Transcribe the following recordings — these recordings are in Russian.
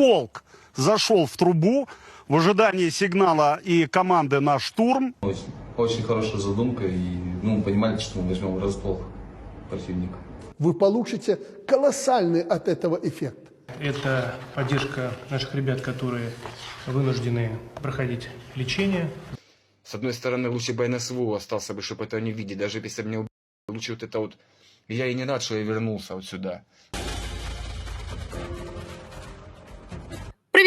полк зашел в трубу в ожидании сигнала и команды на штурм. Очень, очень хорошая задумка, и ну, мы понимали, что мы возьмем врасплох противника. Вы получите колоссальный от этого эффект. Это поддержка наших ребят, которые вынуждены проходить лечение. С одной стороны, лучше бы я на СВО остался бы, чтобы этого не видеть, даже если бы меня убили. Лучше вот это вот... Я и не рад, что я вернулся вот сюда.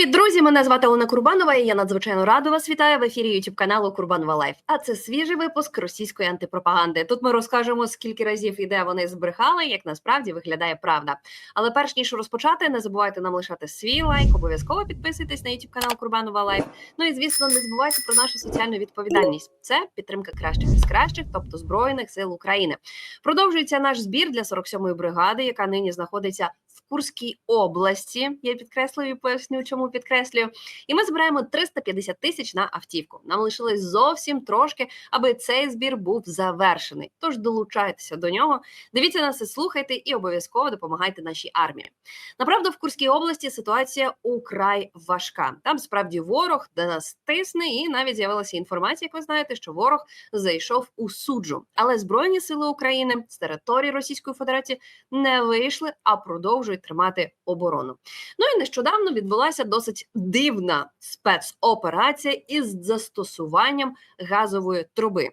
Привіт, друзі! Мене звати Олена Курбанова. і Я надзвичайно рада вас вітаю в ефірі youtube каналу Курбанова Лайф. А це свіжий випуск російської антипропаганди. Тут ми розкажемо, скільки разів і де вони збрехали, як насправді виглядає правда. Але перш ніж розпочати, не забувайте нам лишати свій лайк, обов'язково підписуйтесь на youtube канал Курбанова Лайф. Ну і звісно, не забувайте про нашу соціальну відповідальність. Це підтримка кращих із кращих, тобто збройних сил України. Продовжується наш збір для 47-ї бригади, яка нині знаходиться Курській області. Я підкреслюю, і поясню, чому підкреслюю. І ми збираємо 350 тисяч на автівку. Нам лишилось зовсім трошки, аби цей збір був завершений. Тож долучайтеся до нього, дивіться нас і слухайте, і обов'язково допомагайте нашій армії. Направду, в Курській області ситуація украй важка. Там справді ворог до нас тисне, і навіть з'явилася інформація, як ви знаєте, що ворог зайшов у суджу. Але збройні сили України з території Російської Федерації не вийшли, а продовжують тримати оборону. Ну і нещодавно відбулася досить дивна спецоперація із застосуванням газової труби.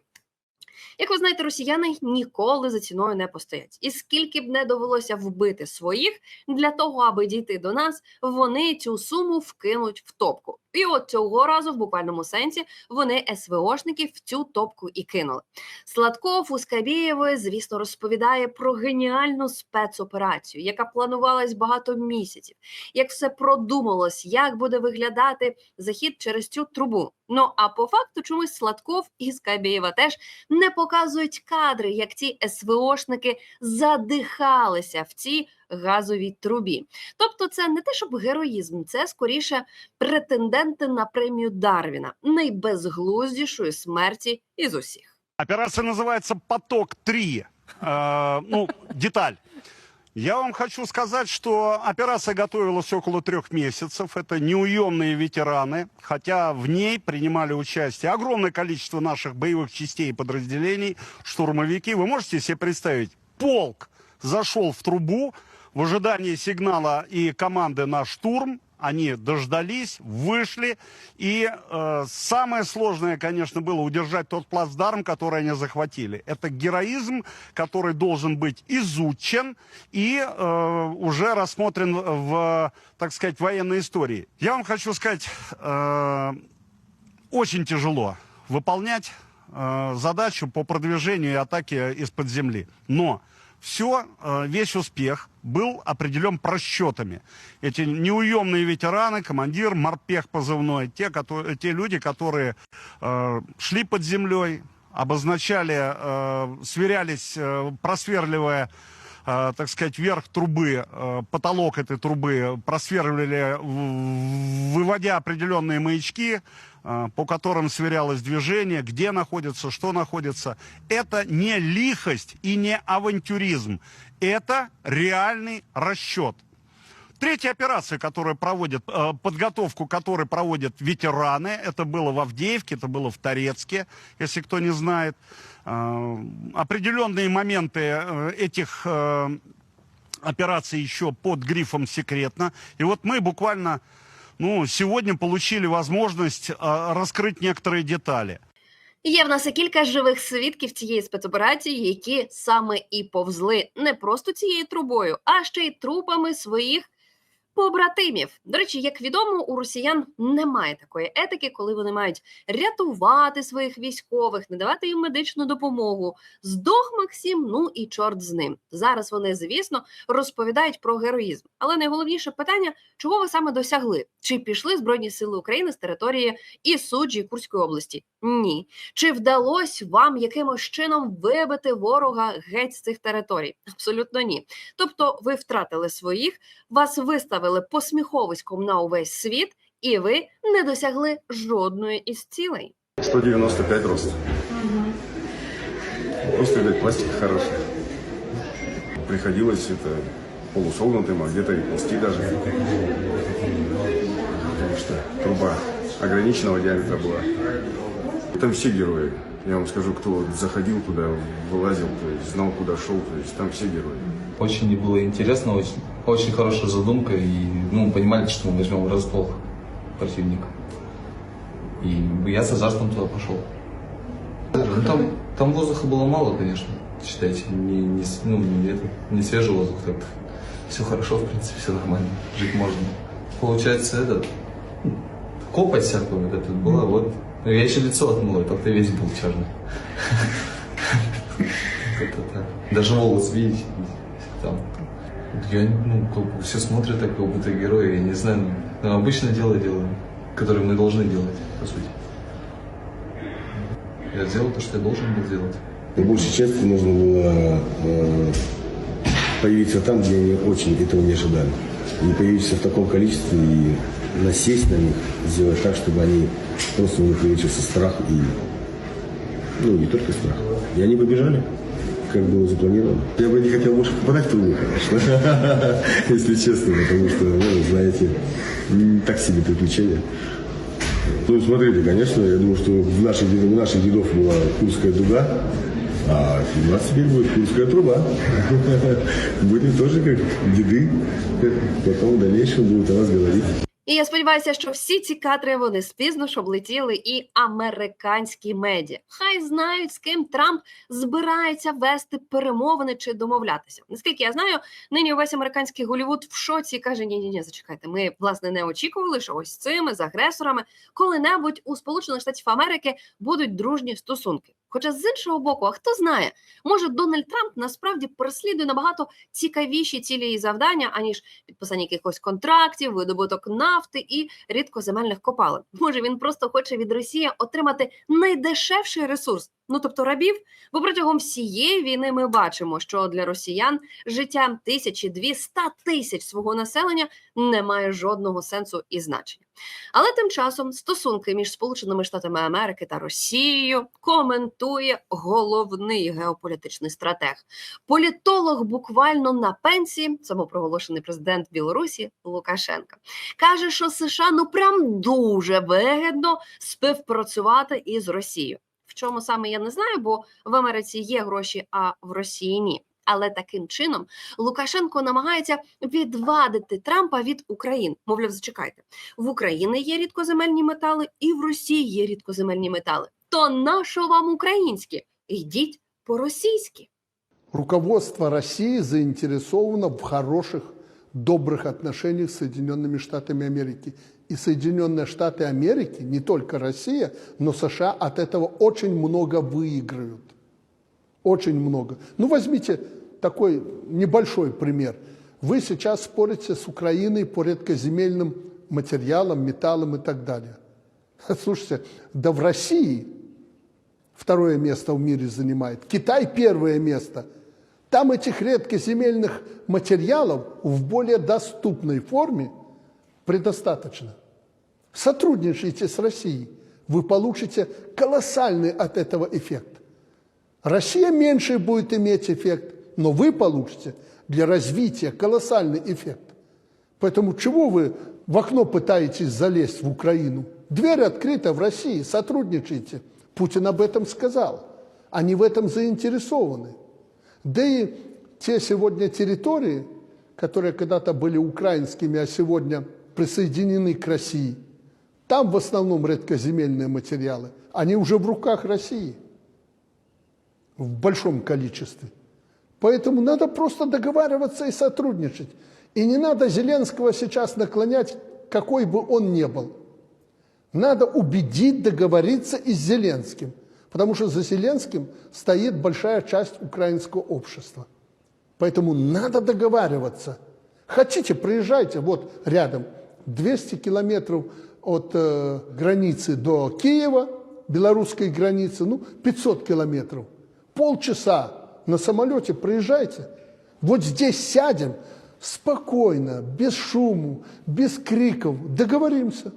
Як ви знаєте, росіяни ніколи за ціною не постоять. І скільки б не довелося вбити своїх для того, аби дійти до нас, вони цю суму вкинуть в топку. І от цього разу, в буквальному сенсі, вони СВОшників в цю топку і кинули. Сладков у Скабєєвої, звісно, розповідає про геніальну спецоперацію, яка планувалась багато місяців, як все продумалось, як буде виглядати захід через цю трубу. Ну а по факту чомусь Сладков і Скабєєва теж не показують кадри, як ці СВОшники задихалися в цій газовій трубі. Тобто, це не те, щоб героїзм, це скоріше претенденти на премію Дарвіна, найбезглуздішої смерті із усіх. Операция называется «Поток-3». Э, ну, деталь. Я вам хочу сказать, что операция готовилась около трех месяцев. Это неуемные ветераны, хотя в ней принимали участие огромное количество наших боевых частей и подразделений, штурмовики. Вы можете себе представить, полк зашел в трубу в ожидании сигнала и команды на штурм. Они дождались, вышли. И э, самое сложное, конечно, было удержать тот плацдарм, который они захватили. Это героизм, который должен быть изучен и э, уже рассмотрен в, так сказать, военной истории. Я вам хочу сказать, э, очень тяжело выполнять э, задачу по продвижению и атаке из-под земли. Но все, э, весь успех был определен просчетами. Эти неуемные ветераны, командир, морпех позывной, те, которые, те люди, которые э, шли под землей, обозначали, э, сверялись, э, просверливая так сказать, верх трубы, э, потолок этой трубы просверливали, в- выводя определенные маячки, э, по которым сверялось движение, где находится, что находится. Это не лихость и не авантюризм. Это реальный расчет. Третья операция, которая проводит, э, подготовку которой проводят ветераны, это было в Авдеевке, это было в Торецке, если кто не знает. Э, определенные моменты э, этих э, операций еще под грифом «секретно». И вот мы буквально ну, сегодня получили возможность э, раскрыть некоторые детали. Є в нас і кілька живих свідків цієї спецоперації, які саме і повзли не просто цією трубою, а ще й трупами своїх побратимів. До речі, як відомо, у росіян немає такої етики, коли вони мають рятувати своїх військових, не давати їм медичну допомогу. Здох Максим, ну і чорт з ним. Зараз вони, звісно, розповідають про героїзм. Але найголовніше питання, чого ви саме досягли? Чи пішли Збройні Сили України з території і суджі Курської області? Ні. Чи вдалося вам якимось чином вибити ворога геть з цих територій? Абсолютно ні. Тобто, ви втратили своїх, вас виставили посміховиськом на увесь світ, і ви не досягли жодної із цілей. 195 рост. Просто, видать, пластик хороший. Приходилось это полусогнутым, а где-то и пласти даже. Потому что труба ограниченного диаметра была. Там все герои. Я вам скажу, кто вот заходил туда, вылазил, то есть знал, куда шел, то есть там все герои. Очень мне было интересно, очень, очень хорошая задумка, и ну, понимали, что мы возьмем врасплох противника. И я с азартом туда пошел. Ну, там, там воздуха было мало, конечно, считайте, не, не, ну, не, это, не свежий воздух, так все хорошо, в принципе, все нормально, жить можно. Получается, этот, копоть всякую вот эта была, вот, Ну, я еще лицо отмыл, так-то весь был черный. Это так. Даже волос, видите. Я, ну, все смотрят так, как будто герои, я не знаю, ну, обычное дело делаю, которое мы должны делать, по сути. Я сделал то, что я должен был делать. По большей части нужно было э, появиться там, где они очень этого не ожидали. И появиться в таком количестве и насесть на них, сделать так, чтобы они просто у них увеличился страх и ну не только страх. И они побежали, как было запланировано. Я бы не хотел больше попадать в трубу, конечно, если честно, потому что, ну, знаете, м, так себе приключения. Ну, смотрите, конечно, я думаю, что в наших, у наших дедов была Курская дуга, а у нас теперь будет Курская труба. Будем тоже как деды, потом в дальнейшем будут о нас говорить. І я сподіваюся, що всі ці кадри вони спізно ж облетіли і американські медіа. Хай знають, з ким Трамп збирається вести перемовини чи домовлятися. Наскільки я знаю, нині увесь американський Голівуд в шоці каже: ні, ні, ні, зачекайте. Ми власне не очікували, що ось цими з агресорами коли-небудь у Сполучених Штатів Америки будуть дружні стосунки. Хоча з іншого боку, а хто знає, може Дональд Трамп насправді переслідує набагато цікавіші цілі і завдання, аніж підписання якихось контрактів, видобуток нафти і рідкоземельних копалин. Може, він просто хоче від Росії отримати найдешевший ресурс, ну тобто рабів. Бо протягом всієї війни ми бачимо, що для росіян життя тисячі дві ста тисяч свого населення не має жодного сенсу і значення. Але тим часом стосунки між Сполученими Штатами Америки та Росією коментує головний геополітичний стратег, політолог буквально на пенсії, самопроголошений президент Білорусі Лукашенко. Каже, що США ну прям дуже вигідно співпрацювати із Росією. Чому саме я не знаю, бо в Америці є гроші, а в Росії ні. Але таким чином Лукашенко намагається відвадити Трампа від України. Мовляв, зачекайте, в Україні є рідкоземельні метали, і в Росії є рідкоземельні метали. То нащо вам українські? Йдіть по-російськи. Руководство России заинтересовано в хороших, добрых отношениях с Соединенными Штатами Америки. И Соединенные Штаты Америки, не только Россия, но США от этого очень много выиграют. Очень много. Ну, возьмите такой небольшой пример. Вы сейчас спорите с Украиной по редкоземельным материалам, металлам и так далее. Слушайте, да в России второе место в мире занимает, Китай первое место. Там этих редкоземельных материалов в более доступной форме предостаточно. Сотрудничайте с Россией, вы получите колоссальный от этого эффект. Россия меньше будет иметь эффект, но вы получите для развития колоссальный эффект. Поэтому чего вы в окно пытаетесь залезть в Украину? Дверь открыта в России, сотрудничайте. Путин об этом сказал. Они в этом заинтересованы. Да и те сегодня территории, которые когда-то были украинскими, а сегодня присоединены к России, там в основном редкоземельные материалы, они уже в руках России в большом количестве. Поэтому надо просто договариваться и сотрудничать. И не надо Зеленского сейчас наклонять, какой бы он ни был. Надо убедить, договориться и с Зеленским. Потому что за Зеленским стоит большая часть украинского общества. Поэтому надо договариваться. Хотите, приезжайте, вот рядом, 200 километров от э, границы до Киева, белорусской границы, ну, 500 километров. Полчаса на самолете приезжайте. Вот здесь сядем спокойно, без шуму, без криков, договоримся.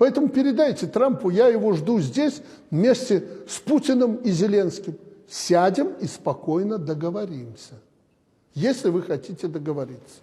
Поэтому передайте Трампу, я его жду здесь вместе с Путиным и Зеленским. Сядем и спокойно договоримся. если вы хотите договориться.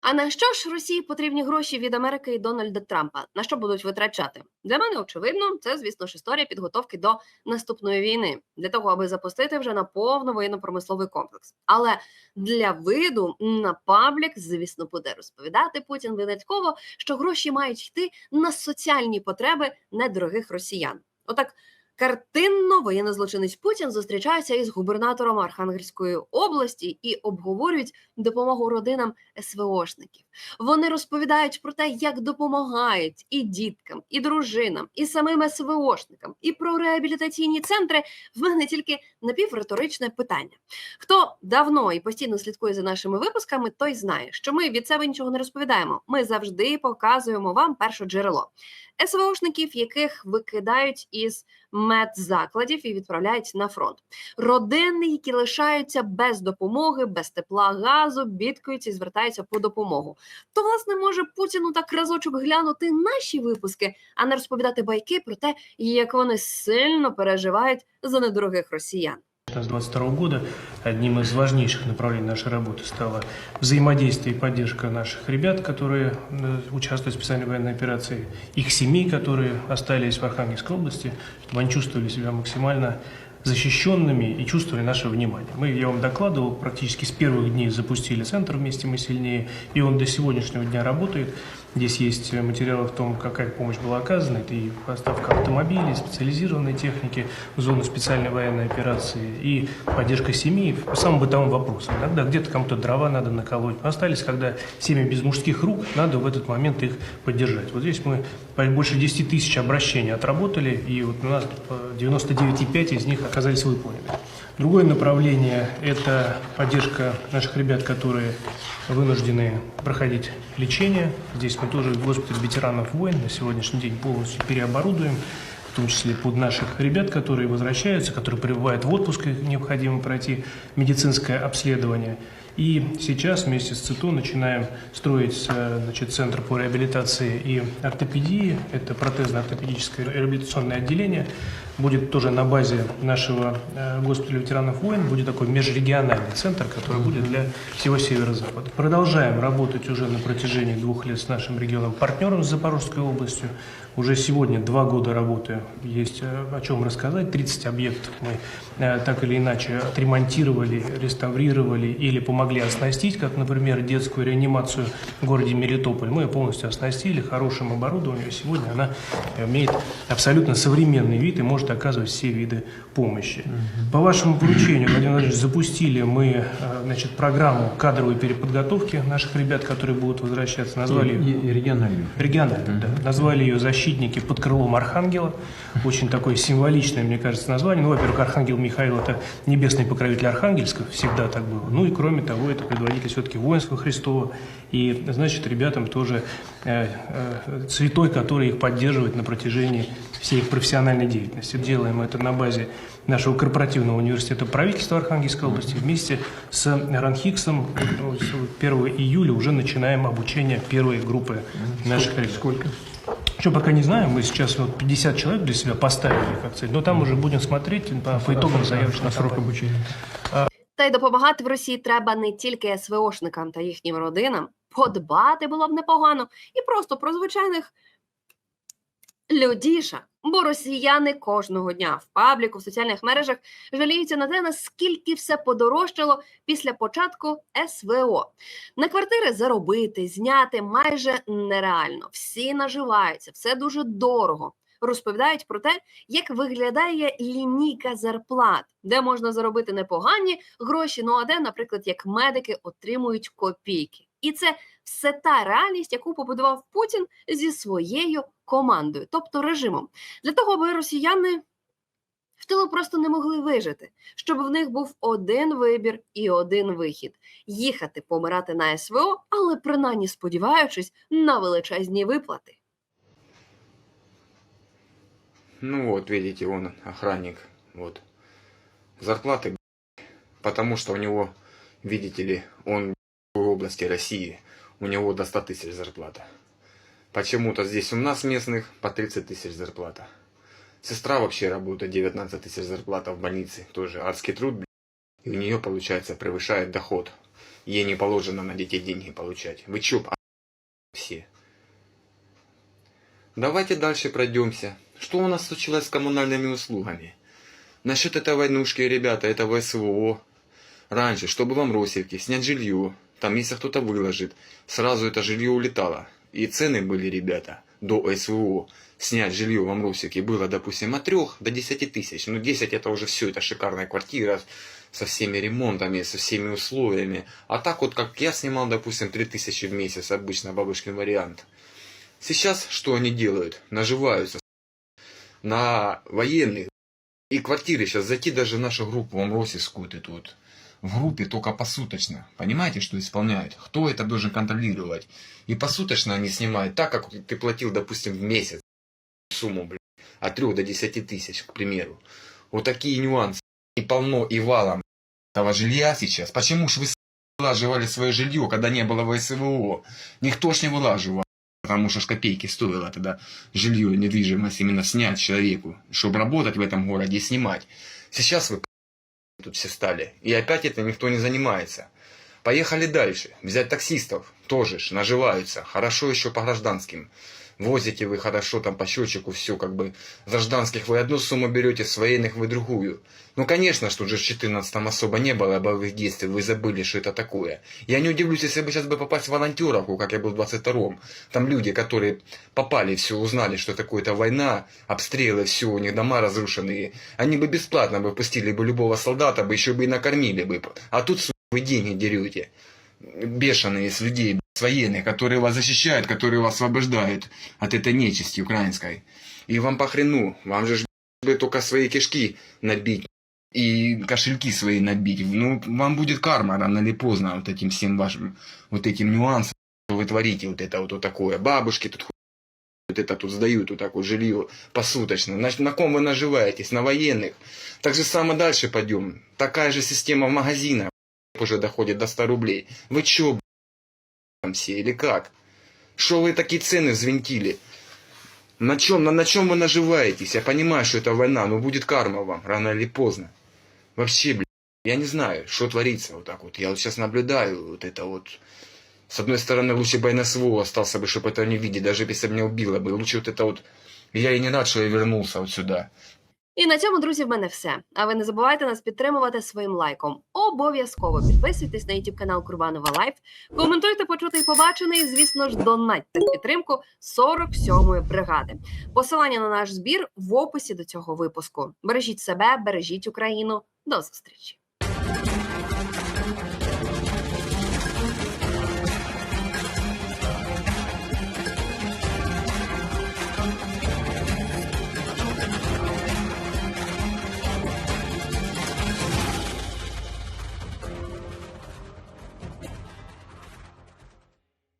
А на що ж Росії потрібні гроші від Америки і Дональда Трампа? На що будуть витрачати? Для мене очевидно, це звісно ж історія підготовки до наступної війни для того, аби запустити вже на повну воєнно-промисловий комплекс. Але для виду на паблік, звісно, буде розповідати Путін винятково, що гроші мають йти на соціальні потреби недорогих росіян. Отак. Картинно воєнно-злочинець Путін зустрічається із губернатором Архангельської області і обговорюють допомогу родинам СВОшників. Вони розповідають про те, як допомагають і діткам, і дружинам, і самим СВОшникам, і про реабілітаційні центри. В мене тільки напівриторичне питання. Хто давно і постійно слідкує за нашими випусками, той знає, що ми від себе нічого не розповідаємо. Ми завжди показуємо вам перше джерело. СВОшників, яких викидають із медзакладів і відправляють на фронт. Родини, які лишаються без допомоги, без тепла, газу, бідкаються і звертаються по допомогу. То, власне, може Путіну так разочок глянути наші випуски, а не розповідати байки про те, як вони сильно переживають за недорогих росіян. С 22 года одним из важнейших направлений нашей работы стало взаимодействие и поддержка наших ребят, которые э, участвуют в специальной военной операции, их семей, которые остались в Архангельской области, чтобы они чувствовали себя максимально защищенными и чувствовали наше внимание. Мы, я вам докладывал, практически с первых дней запустили центр «Вместе мы сильнее», и он до сегодняшнего дня работает. Здесь есть материалы о том, какая помощь была оказана. Это и поставка автомобилей, специализированной техники в зону специальной военной операции и поддержка семьи по самым бытовым вопросам. Иногда где-то кому-то дрова надо наколоть. Остались, когда семьи без мужских рук, надо в этот момент их поддержать. Вот здесь мы больше 10 тысяч обращений отработали, и вот у нас э, 99,5 из них оказались выполнены. Другое направление – это поддержка наших ребят, которые вынуждены проходить лечение. Здесь мы тоже госпиталь ветеранов войн на сегодняшний день полностью переоборудуем, в том числе под наших ребят, которые возвращаются, которые пребывают в отпуск, их необходимо пройти медицинское обследование. И сейчас вместе с ЦИТО начинаем строить э, значит, центр по реабилитации и ортопедии. Это протезно-ортопедическое реабилитационное отделение. Будет тоже на базе нашего э, госпиталя ветеранов войн. Будет такой межрегиональный центр, который будет для всего северо-запада. Продолжаем работать уже на протяжении двух лет с нашим регионом-партнером с Запорожской областью. Уже сегодня два года работы. Есть э, о чем рассказать. 30 объектов мы так или иначе отремонтировали, реставрировали или помогли оснастить, как, например, детскую реанимацию в городе Мелитополь. Мы ее полностью оснастили хорошим оборудованием. Сегодня она имеет абсолютно современный вид и может оказывать все виды помощи. По вашему поручению, Владимир Владимирович, запустили мы э, значит, программу кадровой переподготовки наших ребят, которые будут возвращаться. Назвали ее региональную. региональную, да. Назвали ее «Защитники под крылом Архангела». Очень такое символичное, мне кажется, название. Ну, во-первых, Архангел Михаил – это небесный покровитель Архангельска, всегда так было. Ну и кроме того, это предводитель все-таки воинского Христова. И, значит, ребятам тоже э, э, святой, который их поддерживает на протяжении всей их профессиональной деятельности. Делаем это на базе нашего корпоративного университета правительства Архангельской области. Вместе с Ранхиксом ну, с 1 июля уже начинаем обучение первой группы наших ребят. Сколько? Еще пока не знаю, мы сейчас вот 50 человек для себя поставили как цель, но там уже будем смотреть по, по итогам заявочного А срок обучения? Та й допомагати в Росії треба не тільки СВОшникам та їхнім родинам. Подбати було б непогано і просто про звичайних людіша. Бо росіяни кожного дня в пабліку, в соціальних мережах жаліються на те, наскільки все подорожчало після початку СВО. На квартири заробити, зняти майже нереально. Всі наживаються, все дуже дорого. Розповідають про те, як виглядає лінійка зарплат, де можна заробити непогані гроші, ну а де, наприклад, як медики отримують копійки. І це все та реальність, яку побудував Путін зі своєю командою, тобто режимом, для того, аби росіяни в тилу просто не могли вижити, щоб в них був один вибір і один вихід їхати помирати на СВО, але принаймні сподіваючись на величезні виплати. Ну вот, видите, он охранник. Вот. Зарплаты, потому что у него, видите ли, он в области России, у него до 100 тысяч зарплата. Почему-то здесь у нас местных по 30 тысяч зарплата. Сестра вообще работает 19 тысяч зарплата в больнице, тоже адский труд, и у нее, получается, превышает доход ей не положено на детей деньги получать. Вы чё, а- все? Давайте дальше пройдемся. Что у нас случилось с коммунальными услугами? Насчет этой войнушки, ребята, этого СВО. Раньше, чтобы вам Росевке снять жилье, там если кто-то выложит, сразу это жилье улетало. И цены были, ребята, до СВО. Снять жилье в Амросике было, допустим, от 3 до 10 тысяч. Ну, 10 это уже все, это шикарная квартира со всеми ремонтами, со всеми условиями. А так вот, как я снимал, допустим, 3 тысячи в месяц, обычно бабушкин вариант. Сейчас что они делают? Наживаются на военных. И квартиры сейчас зайти даже в нашу группу в Амросевскую ты тут. В группе только посуточно. Понимаете, что исполняют? Кто это должен контролировать? И посуточно они снимают так, как ты платил, допустим, в месяц сумму, блин, от 3 до 10 тысяч, к примеру. Вот такие нюансы. И полно, и валом этого жилья сейчас. Почему ж вы вылаживали свое жилье, когда не было ВСВО? Никто ж не вылаживал. Потому что ж копейки стоило тогда жилье, недвижимость именно снять человеку, чтобы работать в этом городе и снимать. Сейчас вы тут все стали. И опять это никто не занимается. Поехали дальше. Взять таксистов. Тоже ж наживаются. Хорошо еще по гражданским. Возите вы хорошо там по счетчику все как бы. За гражданских вы одну сумму берете, с военных вы другую. Ну конечно, что же в 14 особо не было боевых действий, вы забыли, что это такое. Я не удивлюсь, если бы сейчас бы попасть в волонтеровку, как я был в 22-м. Там люди, которые попали, все узнали, что такое это война, обстрелы, все, у них дома разрушенные. Они бы бесплатно бы пустили бы любого солдата, бы еще бы и накормили бы. А тут вы деньги дерете. Бешеные с людей, с военных, которые вас защищают, которые вас освобождают от этой нечисти украинской. И вам похрену, вам же бы только свои кишки набить и кошельки свои набить. Ну, вам будет карма рано или поздно вот этим всем вашим, вот этим нюансом, что вы творите вот это вот, вот такое. Бабушки тут вот это тут сдают вот так вот жилье посуточно. На, на ком вы наживаетесь? На военных. Так же само дальше пойдем. Такая же система в магазинах уже доходит до 100 рублей. Вы чё, там все или как? Что вы такие цены взвинтили? На чем, на, на чем вы наживаетесь? Я понимаю, что это война, но будет карма вам, рано или поздно. Вообще, блядь, я не знаю, что творится вот так вот. Я вот сейчас наблюдаю вот это вот. С одной стороны, лучше бы я на СВО остался бы, чтобы этого не видеть, даже если бы меня убило бы. Лучше вот это вот... Я и не рад, что я вернулся вот сюда. І на цьому, друзі, в мене все. А ви не забувайте нас підтримувати своїм лайком. Обов'язково підписуйтесь на YouTube канал Курбанова Лайф, коментуйте почути і побачене, і, звісно ж, донатьте підтримку 47-ї бригади. Посилання на наш збір в описі до цього випуску. Бережіть себе, бережіть Україну. До зустрічі!